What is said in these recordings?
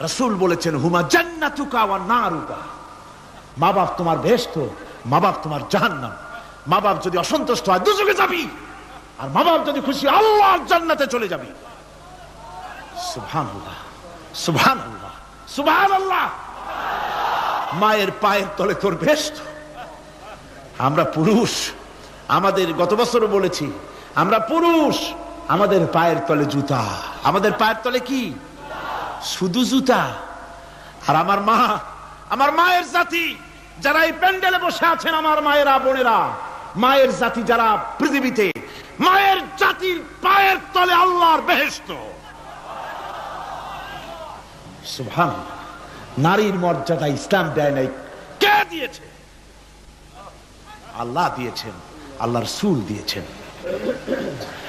রসুল বলেছেন, হুমা জান্নাতুকা ওয়া নারুকা। মা বাপ তোমার বেহেশত মা বাপ তোমার জাহান্নাম। মা বাপ যদি অসন্তুষ্ট হয় দুযোগে যাবি। আর মা বাপ যদি খুশি, আল্লাহর জান্নাতে চলে যাবি। সুবহানাল্লাহ সুবহানাল্লাহ সুবহানাল্লাহ। মায়ের পায়ের তলে তোর বেহেশত আমরা পুরুষ। আমাদের গত বছরও বলেছি, আমরা পুরুষ। আমাদের পায়ের তলে জুতা। আমাদের পায়ের তলে কি? শুধু জুতা। আর আমার মা, আমার মায়ের জাতি, যারা এই প্যান্ডেলে বসে আছেন আমার মায়েরা, বোনেরা, মায়ের জাতি যারা পৃথিবীতে, মায়ের জাতির পায়ের তলে আল্লাহর বেহেস্ত সুভান নারীর মর্যাদা ইসলাম দেয় নাই। কে দিয়েছে? আল্লাহ দিয়েছেন, আল্লাহর সুল দিয়েছেন।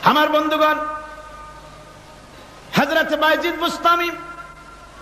আমার বন্ধুগণ হাজরত বাইজিদ বুস্তামি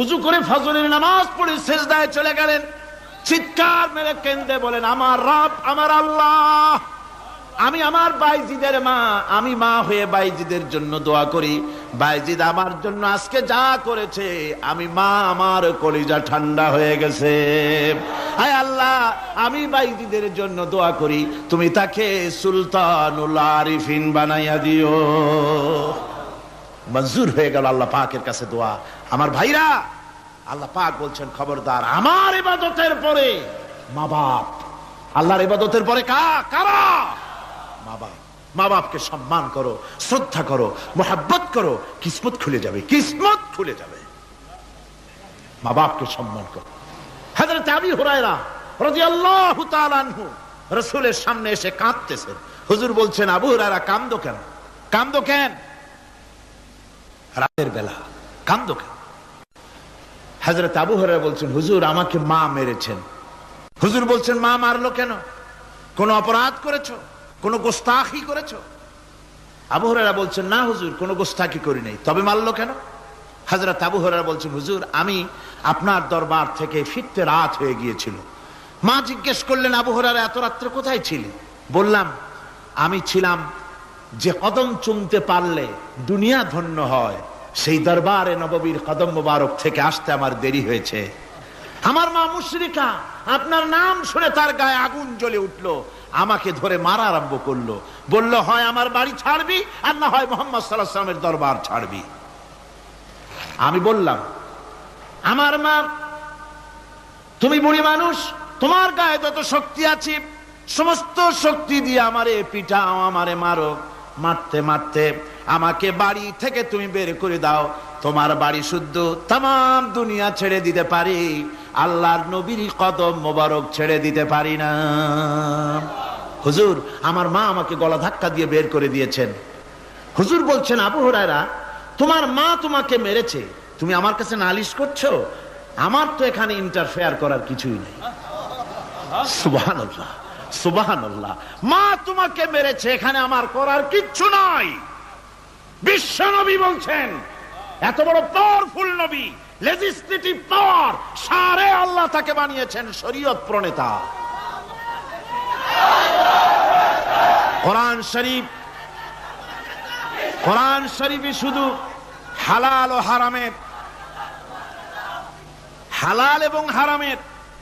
উজু করে ফজরের নামাজ পড়ে শেষদায় চলে গেলেন। চিৎকার মেরে কেন্দ্রে বলেন, আমার রব, আমার আল্লাহ, আমি আমার বাইজিদের মা, আমি মা হয়ে বাইজিদের জন্য দোয়া করি। বাইজিদ আমার জন্য আজকে যা করেছে, আমি মা আমার কলিজা ঠান্ডা হয়ে গেছে। হায় আল্লাহ, আমি বাইজিদের জন্য দোয়া করি। তুমি তাকে সুলতানুল আরিফিন বানাইয়া দিও। মঞ্জুর হয়ে গেল আল্লাহ পাকের কাছে দোয়া। আমার ভাইরা, আল্লাহ পাক বলছেন, খবরদার, আমার ইবাদতের পরে মা বাপ। আল্লাহর ইবাদতের পরে কা, কারা? মা বাপ। মা বাপকে সম্মান করো, শ্রদ্ধা করো, মোহাব্বত করো, কিসমত খুলে যাবে, কিসমত খুলে যাবে। মা বাপকে সম্মান করো। হাজরত আবি হুরায়রা রাদিয়াল্লাহু তাআলা আনহু রাসূলের সামনে এসে কাঁদতেছেন হুজুর বলছেন, আবু হুরায়রা, কান্দো কেন? কান্দো কেন? রাতের বেলা কান্দো কেন? হাজরত আবু হরারা বলছেন, হুজুর, আমাকে মা মেরেছেন। হুজুর বলছেন, মা মারলো কেন? কোন অপরাধ করেছ? কোন গোস্তাখি করেছ? আবু হরারা বলছেন, না হুজুর, কোন গোস্তাখি করি নাই। তবে মারলো কেন? হাজরত আবু হরারা বলছেন, হুজুর, আমি আপনার দরবার থেকে ফিরতে রাত হয়ে গিয়েছিল। মা জিজ্ঞেস করলেন, আবু হরারা এত রাত্রে কোথায় ছিলেন বললাম, আমি ছিলাম যে কদম চুমতে পারলে দুনিয়া ধন্য হয়, সেই দরবারে নববীর কদম মুবারক থেকে আসতে আমার দেরি হয়েছে। আমার মা মুশরিকা, আপনার নাম শুনে তার গায়ে আগুন জ্বলে উঠল, আমাকে ধরে মারা আরম্ভ করল। বলল, হয় আমার বাড়ি ছাড়বি আর না হয় মোহাম্মদ সাল্লামের দরবার ছাড়বি? আমি বললাম, আমার মা, তুমি বুড়ি মানুষ, তোমার গায়ে যত শক্তি আছে, সমস্ত শক্তি দিয়ে আমারে পিটাও, আমারে মারো। মারতে মারতে আমাকে বাড়ি থেকে তুমি বের করে দাও। তোমার বাড়ি শুদ্ধ তাম দুনিয়া ছেড়ে দিতে পারি। আল্লাহর নবীর কদম মোবারক ছেড়ে দিতে পারি না। হুজুর, আমার মা আমাকে গলা ধাক্কা দিয়ে বের করে দিয়েছেন। হুজুর বলছেন, আবু হরায়রা, তোমার মা তোমাকে মেরেছে। তুমি আমার কাছে নালিশ করছ? আমার তো এখানে ইন্টারফেয়ার করার কিছুই নেই। সুবাহান মা তোমাকে মেরেছে, এখানে আমার করার কিচ্ছু নাই। বিশ্ব নবী বলছেন, এত বড় পাওয়ারফুল নবী পাওয়ার সারে আল্লাহ তাকে বানিয়েছেন শরীয়ত প্রণেতা। কোরআন শরীফ, কোরআন শরীফে শুধু হালাল ও হারামের, হালাল এবং হারামের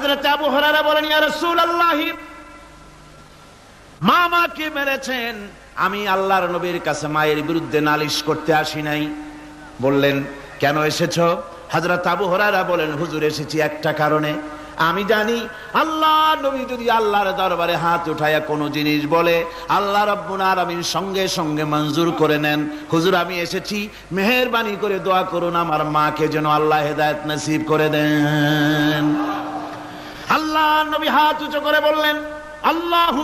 হাজরত আবু হরারা বলেন, ইয়া রাসূলুল্লাহ, মা মাকে মেরেছেন? আমি আল্লাহর নবীর কাছে মায়ের বিরুদ্ধে নালিশ করতে আসি নাই। বললেন, কেন এসেছ? হাজরত আবু হরারা বলেন, হুজুর, এসেছি একটা কারণে। আমি জানি আল্লাহ নবী যদি আল্লাহর দরবারে হাত উঠায়া কোনো জিনিস বলে, আল্লাহ রব্বুল আলামিন সঙ্গে সঙ্গে মঞ্জুর করে নেন। হুজুর, আমি এসেছি, মেহেরবানি করে দোয়া করুন আমার মাকে যেন আল্লাহ হেদায়েত নসিব করে দেন। আল্লাহ নবী হাত উঁচু করে বললেন আল্লাহ,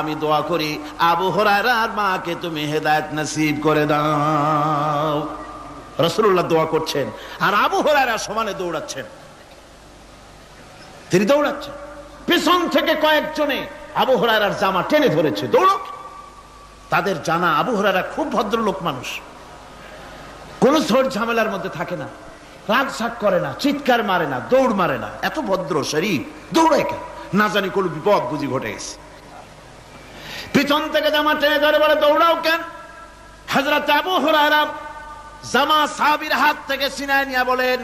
আমি দোয়া করি, আবু হরায়রার মাকে তুমি হেদায়েত নসিব করে দাও। রসুল্লাহ দোয়া করছেন, আর আবু হরায়রা সমানে দৌড়াচ্ছেন। তিনি দৌড়াচ্ছেন। পেছন থেকে কয়েকজনে আবু হরায়রার জামা টেনে ধরেছে, দৌড়ক। তাদের জানা আবু হরায়রা খুব ভদ্রলোক মানুষ। কোন ঝড় ঝামেলার মধ্যে থাকে না। রাগ শাক করে না, চিৎকার মারে না, দৌড় মারে না। এত ভদ্র শরীর, দৌড়ায় কেন? না জানি কোন বিপদ বুঝি ঘটে গেছে। পিছন থেকে জামা টেনে ধরে বলে, দৌড়াও কেন? হাজরত আবু হুরায়রা জামা সাহাবীর হাত থেকে সিনায় নিয়ে বলেন,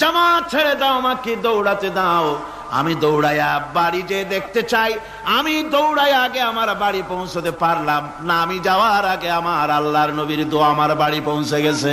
জামা ছেড়ে দাও আমাকে, দৌড়াতে দাও। আমি দৌড়াইয়া বাড়ি যে দেখতে চাই। আমি দৌড়াই আগে আমার বাড়ি পৌঁছতে পারলাম না। আমি যাওয়ার আগে আমার আল্লাহর নবীর দোয়া আমার বাড়ি পৌঁছে গেছে।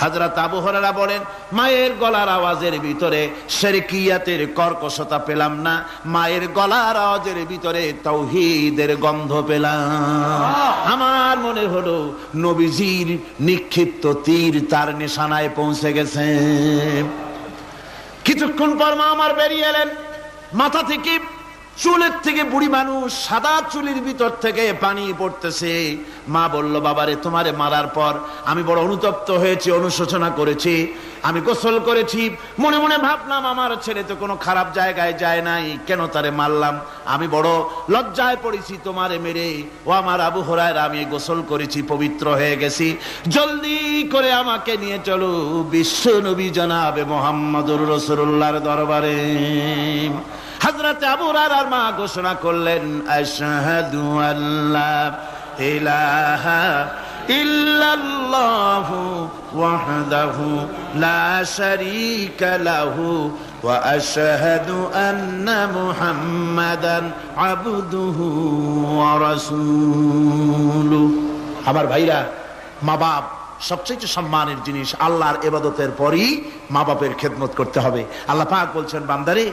হাজরাত আবু হরারা বলেন মায়ের গলার আওয়াজের ভিতরে শেরকিয়াতের কর্কশতা পেলাম না মায়ের গলার আওয়াজের ভিতরে তৌহিদের গন্ধ পেলাম। আমার মনে হলো নবীজির নিক্ষিপ্ত তীর তার নিশানায় পৌঁছে গেছে। কিছুক্ষণ পর মা আমার বেরিয়ে এলেন। মাথা থেকে চুলের থেকে বুড়ি মানুষ সাদা চুলির ভিতর থেকে পানি পড়তেছে। মা বলল, বাবারে, তোমারে মারার পর আমি বড় অনুতপ্ত হয়েছি, অনুশোচনা করেছি, আমি গোসল করেছি। মনে মনে ভাবলাম, আমার ছেলে তো কোনো খারাপ জায়গায় যায় নাই, কেন তারে মারলাম? আমি বড় লজ্জায় পড়েছি তোমারে মেরে। ও আমার আবু হরায় আমি গোসল করেছি, পবিত্র হয়ে গেছি। জলদি করে আমাকে নিয়ে চলো বিশ্ব নবী জানাবে মোহাম্মদুর রসুল্লাহর দরবারে। হজরত আবু রার মা ঘোষণা করলেন আল্লাহ ইল্লাল্লাহু আমার ভাইরা, মা বাপ সবচেয়ে সম্মানের জিনিস আল্লাহর এবাদতের পরই মা বাপের খেদমত করতে হবে। আল্লাহ পাক বলছেন, বান্দারে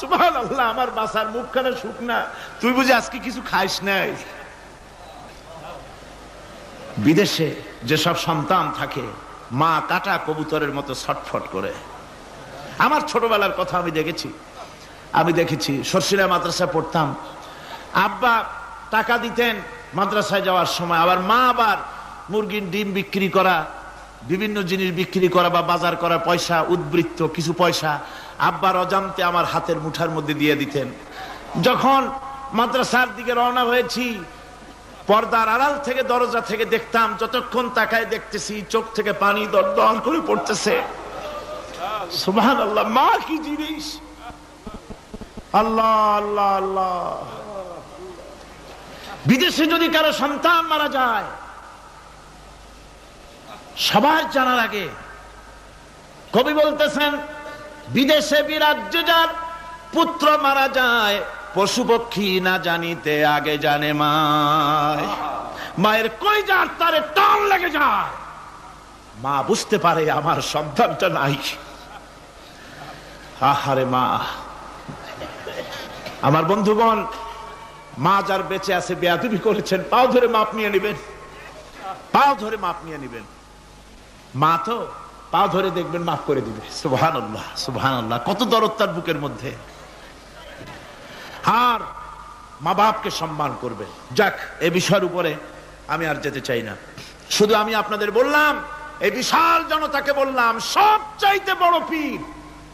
সুবহান আল্লাহ আমার বাসার মুখখানা শুকনা। তুই বুঝি আজকে কিছু খাইস নাই? বিদেশে যেসব সন্তান থাকে, মা কাটা কবুতরের মতো ছটফট করে। আমার ছোটবেলার কথা আমি দেখেছি। আমি দেখেছি সর্ষিরা মাদ্রাসা পড়তাম। আব্বা টাকা দিতেন মাদ্রাসায় যাওয়ার সময়, আবার মা আবার মুরগির ডিম বিক্রি করা বিভিন্ন জিনিস বিক্রি করা বা বাজার করা পয়সা, উদ্বৃত্ত কিছু পয়সা আব্বার অজান্তে আমার হাতের মুঠার মধ্যে দিয়ে দিতেন। যখন মাদ্রাসার দিকে রওনা হয়েছি, পর্দার আড়াল থেকে দরজা থেকে দেখতাম, যতক্ষণ তাকায় দেখতেছি চোখ থেকে পানি দর করে পড়তেছে। সুবহান আল্লাহ মা কি জিনিস? আল্লাহ আল্লাহ আল্লাহ। বিদেশে যদি কারও সন্তান মারা যায় সবার জানার আগে কবি বলতেছেন, বিদেশে বিরাজ্য যার, পুত্র মারা যায়, পশু পক্ষী না জানিতে আগে জানে মায়। মায়ের কই যার তারে টান লেগে যায়। মা বুঝতে পারে আমার সন্তানটা নাই। আহারে মা। আমার বন্ধুগণ, মা যার বেঁচে আছে, বেয়াদুবি করেছেন পাও ধরে মাপ নিয়ে নেবেন। পাও ধরে মাপ নিয়ে নেবেন। মা তো পাও ধরে দেখবেন, মাফ করে দিবে। সুবহান আল্লাহ সুবহান আল্লাহ কত দরদ তার বুকের মধ্যে। আর মা বাপকে সম্মান করবে। যাক, এ বিষয়ের উপরে আমি আর যেতে চাই না। শুধু আমি আপনাদের বললাম, এই বিশাল জনতাকে বললাম, সবচাইতে বড় পীর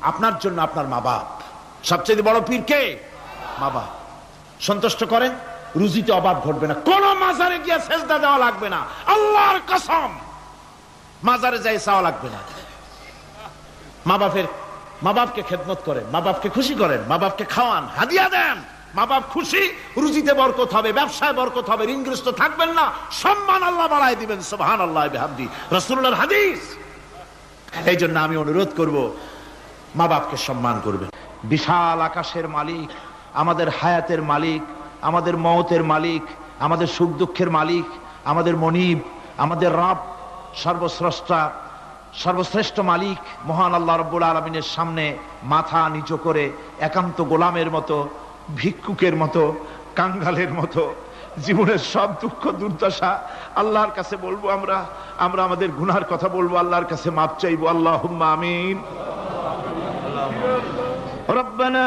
আপনার জন্য আপনার মা বাপ। সবচাইতে বড় পীর কে? মা বাপ। সন্তুষ্ট করেন, রুজিতে অভাব ঘটবে না। কোন মাজারে গিয়ে সেজদা দেওয়া লাগবে না। আল্লাহর কসম। মাজারে যাই চাওয়া লাগবে না। মা বাপের মা বাপকে খেদমত করেন, মা বাপকে খুশি করেন, মা বাপকে খাওয়ান, হাদিয়া দেন। মা বাপ খুশি, রুজিতে বরকত হবে, ব্যবসায় বরকত হবে, ঋণগ্রস্ত থাকবেন না, সম্মান আল্লাহ বাড়াই দিবেন সুবহান আল্লাহ হামদি হাদিস। এই জন্য আমি অনুরোধ করব, মা বাপকে সম্মান করবে বিশাল আকাশের মালিক, আমাদের হায়াতের মালিক, আমাদের মতের মালিক, আমাদের সুখ দুঃখের মালিক, আমাদের মনিব, আমাদের রব সর্বশ্রষ্টা সর্বশ্রেষ্ঠ মালিক, মহান আল্লাহ রব্বুল আলমিনের সামনে মাথা নিচু করে একান্ত গোলামের মতো, ভিক্ষুকের মতো, কাঙ্গালের মতো, জীবনের সব দুঃখ দুর্দশা আল্লাহর কাছে বলব আমরা আমরা আমাদের গুনার কথা বলব, আল্লাহর কাছে মাপ চাইব আল্লাহ আমিন। রব্বানা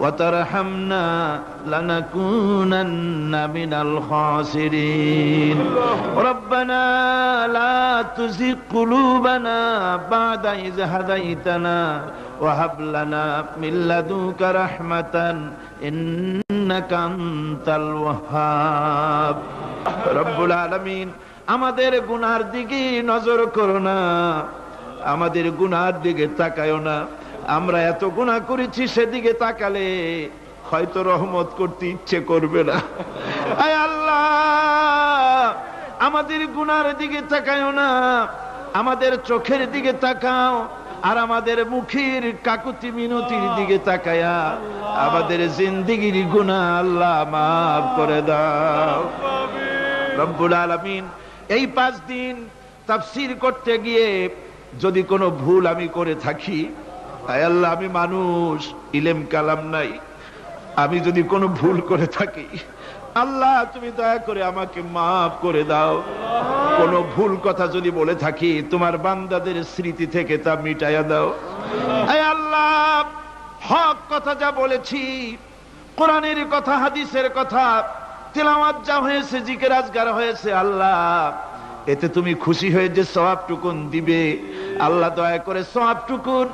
وترحمنا لنكونن من الخاسرين ربنا لا تزغ قلوبنا بعد إذ هديتنا وهب لنا من لدنك رحمة إنك أنت الوهاب رب العالمين আমাদের গুনার দিকে নজর করো না আমাদের গুনার দিকে তাকায়ও না আমরা এত গুণা করেছি, সেদিকে তাকালে হয়তো রহমত করতে ইচ্ছে করবে না। আল্লাহ, আমাদের গুনার দিকে তাকায়ও না, আমাদের চোখের দিকে তাকাও, আর আমাদের মুখের কাকুতি মিনতির দিকে তাকায়া, আমাদের জিন্দিগির গুণা আল্লাহ মাফ করে দাও। রব্বুল আলামিন, এই পাঁচ দিন তাফসির করতে গিয়ে যদি কোনো ভুল আমি করে থাকি আয় আল্লাহ, আমি মানুষ, ইলেম কালাম নাই। আমি যদি কোনো ভুল করে থাকি, আল্লাহ, তুমি দয়া করে আমাকে মাফ করে দাও। কোন ভুল কথা যদি বলে থাকি, তোমার বান্দাদের স্মৃতি থেকে তা মিটাইয়া দাও। আল্লাহ, হক কথা যা বলেছি, কোরআনের কথা, হাদিসের কথা, তেলাওয়াত যা হয়েছে, জিকের আজগার হয়েছে, আল্লাহ, এতে তুমি খুশি হয়ে যে সবাব টুকুন দিবে। আল্লাহ দয়া করে সবাব টুকুন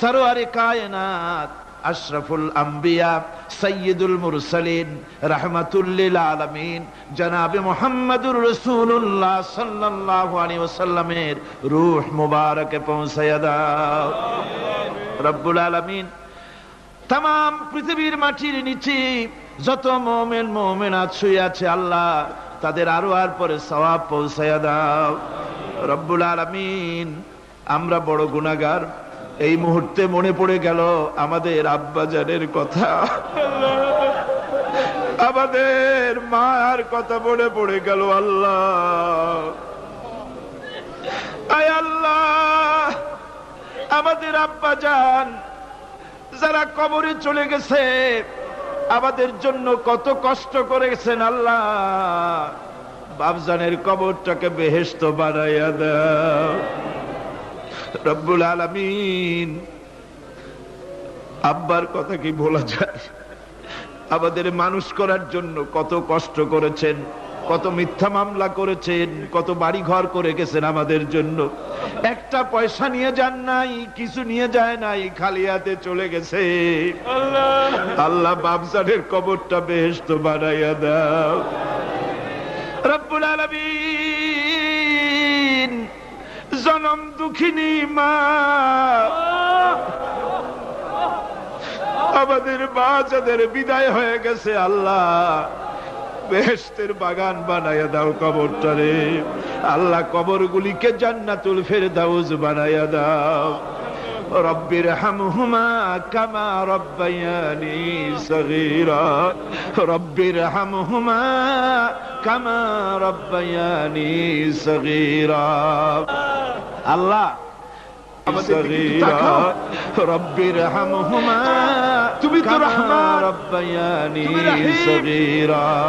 সরোয়ারে কায়নাত, আশরাফুল আম্বিয়া সৈয়দুল মুরসালিন রাহমাতুল্লিল আলামিন, জনাবে মুহাম্মদুর রাসূলুল্লাহ সাল্লাল্লাহু আলাইহি ওয়াসাল্লামের রূহ মুবারকে দাও। রব্বুল আলামিন তাম পৃথিবীর মাটির নিচে যত মোমেন, মোমেনাত শুয়ে আছে আল্লাহ, তাদের আরও আর পরে সওয়াব পৌঁছায়া দাও। রব্বুল আলামিন, আমরা বড় গুনাহগার। এই মুহূর্তে মনে পড়ে গেল আমাদের আব্বাজানের কথা। আমাদের মার কথা মনে পড়ে গেল, আল্লাহ। আল্লাহ, আমাদের আব্বাজান যারা কবরে চলে গেছে, আমাদের জন্য কত কষ্ট করেছেন, আল্লাহ। বাবজানের কবরটাকে বেহেস্ত বানাইয়া দাও। রব্বুল আলমিন। আব্বার কথা কি বলা যায়? আমাদের মানুষ করার জন্য কত কষ্ট করেছেন কত মিথ্যা মামলা করেছেন কত বাড়ি ঘর করে গেছেন আমাদের জন্য। একটা পয়সা নিয়ে যান নাই কিছু নিয়ে যায় নাই খালি হাতে চলে গেছে। আল্লাহ। বাবসানের কবরটা বেহেস্ত বানাইয়া দাও। দুঃখিনী মা। আমাদের যাদের বিদায় হয়ে গেছে আল্লাহ। বেহেস্তের বাগান বানাইয়া দাও কবরটারে আল্লাহ কবরগুলিকে জান্নাতুল ফেরদাউস বানাইয়া দাও। রব্বির হামহুমা কামা রব্বায়ানি সগীরা। রব্বির হামহুমা কামা রব্বায়ানি সগীরা। আল্লাহ। তুমি তো রহমান।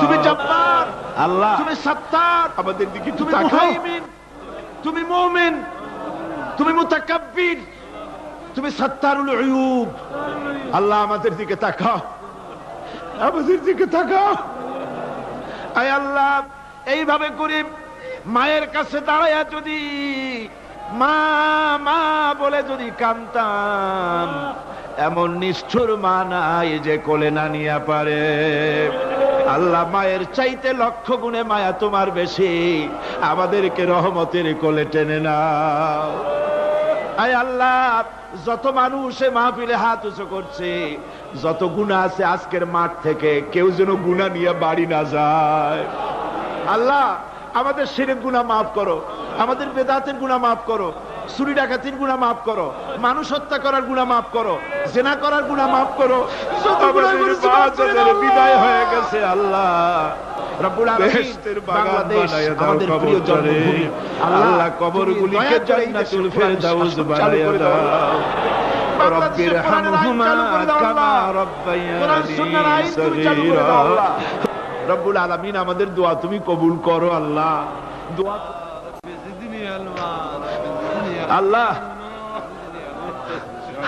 তুমি। জব্বার। আল্লাহ। তুমি সত্তার। আমাদের দিকে তুমি মুহাইমিন। তুমি মুমিন। তুমি মুতাকাব্বির। তুমি সত্তারুল উয়ুব। আল্লাহ আমাদের দিকে তাকাও। আমাদের দিকে তাকাও। আয় আল্লাহ এইভাবে করে মায়ের কাছে দাঁড়াইয়া যদি মা মা বলে যদি কান্তাম, এমন নিষ্ঠুর মা নাই যে কোলে না নিয়ে পারে। আল্লাহ মায়ের চাইতে লক্ষ গুণে মায়া তোমার বেশি, আমাদেরকে রহমতের কোলে টেনে নাও। আয় আল্লাহ, যত মানুষ মাহফিলে হাত উঁচু করছে, যত গুণা আছে আজকের মাঠ থেকে, কেউ যেন গুণা নিয়ে বাড়ি না যায়। আল্লাহ, আমাদের সেরের গুণা মাফ করো। আমাদের বেদাতের গুণা মাফ করো চুরি ডাকাতির গুণা মাফ করো মানুষ হত্যা করার গুণা মাফ করো জেনা করার গুণা মাফ করো। বিদায় হয়ে গেছে আল্লাহ। আল্লাহ জান্নাতুল ফেরদাউস দাও। আলামিন আমাদের দোয়া তুমি কবুল করো আল্লাহ। দোয়া আল্লাহ।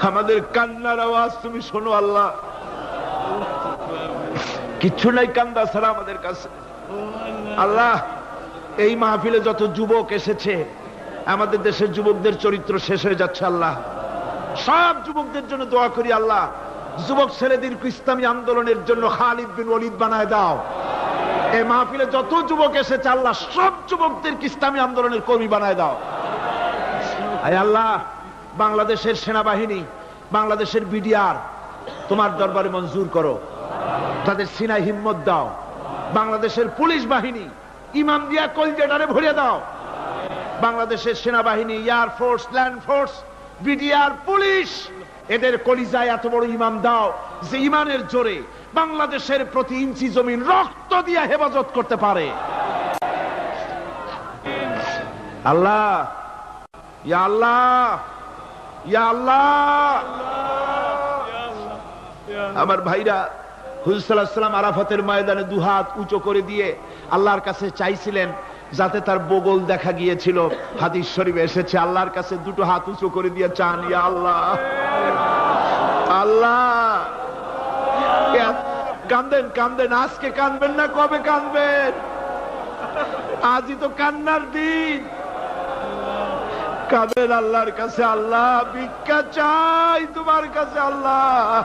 আমাদের কান্নার আওয়াজ তুমি শোনো, আল্লাহ। কিচ্ছু নাই কান্দা ছাড়া আমাদের কাছে। আল্লাহ, এই মাহফিলে যত যুবক এসেছে, আমাদের দেশের যুবকদের চরিত্র শেষ হয়ে যাচ্ছে, আল্লাহ। সব যুবকদের জন্য দোয়া করি, আল্লাহ। যুবক ছেলেদের ইসলামী আন্দোলনের জন্য খালিদ বিন ওলিদ বানায় দাও। এই মাহফিলে যত যুবক এসেছে, আল্লাহ সব যুবকদেরকে ইসলামী আন্দোলনের কর্মী বানায় দাও। আয় আল্লাহ, বাংলাদেশের সেনাবাহিনী, বাংলাদেশের বিডিআর, তোমার দরবারে মঞ্জুর করো। তাদের সিনাই হিম্মত দাও। বাংলাদেশের পুলিশ বাহিনী, ইমাম দিয়া কলজেটারে ভরে দাও। বাংলাদেশের সেনাবাহিনী, air force, land force, BDR, police, এদের কলিজায় এত বড় ইমাম দাও যে ইমানের জোরে বাংলাদেশের প্রতি ইঞ্চি জমিন রক্ত দিয়ে হেফাজত করতে পারে। আল্লাহ, ইয়া আল্লাহ ইয়া আল্লাহ। আমার ভাইরা হুজুরাম আরাফাতের ময়দানে দুহাত উঁচু করে দিয়ে আল্লাহর কাছে চাইছিলেন যাতে তার বগল দেখা গিয়েছিল। হাদিস শরীফে এসেছে, আল্লাহর কাছে দুটো হাত উঁচু করে দিয়ে চান, ইয়া আল্লাহ। আল্লাহ। কান্দেন কান্দেন। আজকে কানবেন না, কবে কানবেন? আজই তো কান্নার দিন। কাদের আল্লাহর কাছে আল্লাহ, ভিক্ষা চাই তোমার কাছে আল্লাহ।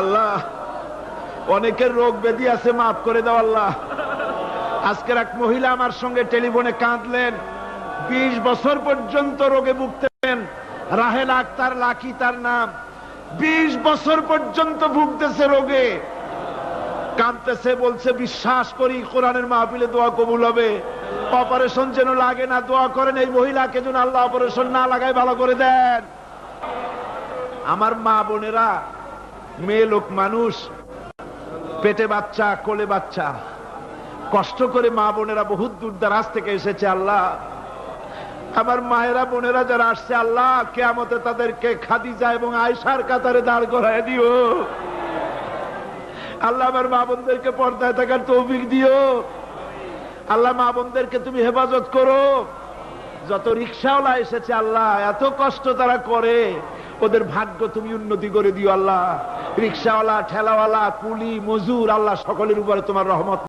আল্লাহ, অনেকের রোগ ব্যাধি আছে, মাফ করে দাও আল্লাহ। আজকের এক মহিলা আমার সঙ্গে টেলিফোনে কাঁদলেন। বিশ বছর পর্যন্ত রোগে ভুগতেন। রাহেল আক্তার, লাকি তার নাম। বিশ বছর পর্যন্ত ভুগতেছে রোগে। কাঁদতেছে, বলছে, বিশ্বাস করি, কোরআনের মাহফিলে দোয়া কবুল হবে। অপারেশন যেন লাগে না, দোয়া করেন এই মহিলাকে যেন আল্লাহ অপারেশন না লাগায়, ভালো করে দেন। আমার মা বোনেরা, মেয়ে লোক মানুষ, পেটে বাচ্চা, কোলে বাচ্চা, কষ্ট করে মা বোনেরা বহুত দূর দারাজ থেকে এসেছে আল্লাহ। আমার মায়েরা, বোনেরা যারা আসছে, আল্লাহ কেয়ামতে তাদেরকে খাদিজা এবং আয়সার কাতারে দাঁড় করায় দিও। আল্লাহ আমার মা বোনদেরকে পর্দায় থাকার তৌফিক দিও। আল্লাহ মা বোনদেরকে তুমি হেফাজত করো। যত রিক্সাওয়ালা এসেছে, আল্লাহ, এত কষ্ট তারা করে। ওদের ভাগ্য তুমি উন্নতি করে দিও, আল্লাহ। রিক্সাওয়ালা, ঠেলাওয়ালা, কুলি, মজুর, আল্লাহ সকলের উপরে তোমার রহমত